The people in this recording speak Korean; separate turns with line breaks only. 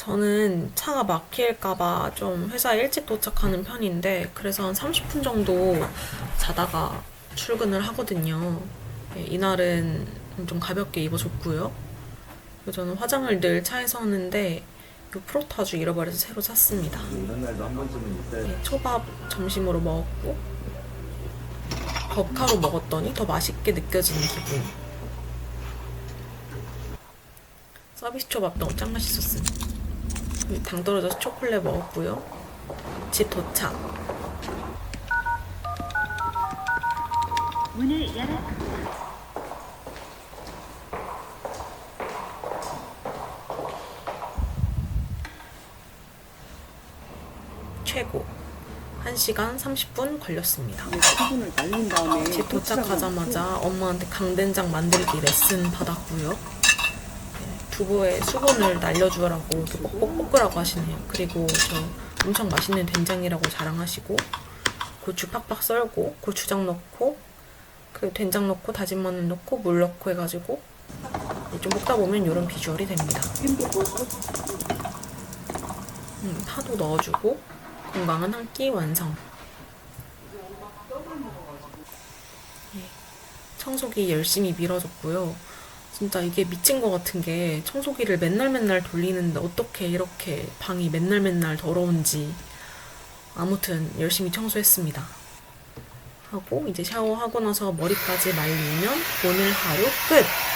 저는 차가 막힐까봐 좀 회사에 일찍 도착하는 편인데, 그래서 한 30분 정도 자다가 출근을 하거든요. 예, 이날은 좀 가볍게 입어줬고요. 그리고 저는 화장을 늘 차에서 하는데, 이 프로타주 잃어버려서 새로 샀습니다.
이런 날도 한 번쯤은 있어요.
네, 초밥 점심으로 먹었고, 법카로 먹었더니 더 맛있게 느껴지는 기분. 서비스 초밥 너무 짱 맛있었습니다. 당 떨어져서 초콜릿 먹었고요. 집 도착.
문을 열었습니다.
최고. 1시간 30분 걸렸습니다.
다음에
집 도착하자마자 엄마한테 강된장 만들기 레슨 받았고요. 네, 두부에 수분을 날려주라고 이렇게 꼭꼭 볶으라고 하시네요. 그리고 저 엄청 맛있는 된장이라고 자랑하시고 고추 팍팍 썰고 고추장 넣고 그 된장 넣고 다진 마늘 넣고 물 넣고 해가지고 좀 볶다 보면 이런 비주얼이 됩니다. 음, 파도 넣어주고 건강한 한 끼 완성. 청소기 열심히 밀어줬고요. 진짜 이게 미친 것 같은 게 청소기를 맨날 맨날 돌리는데 어떻게 이렇게 방이 맨날 맨날 더러운지 아무튼 열심히 청소했습니다. 하고 이제 샤워하고 나서 머리까지 말리면 오늘 하루 끝!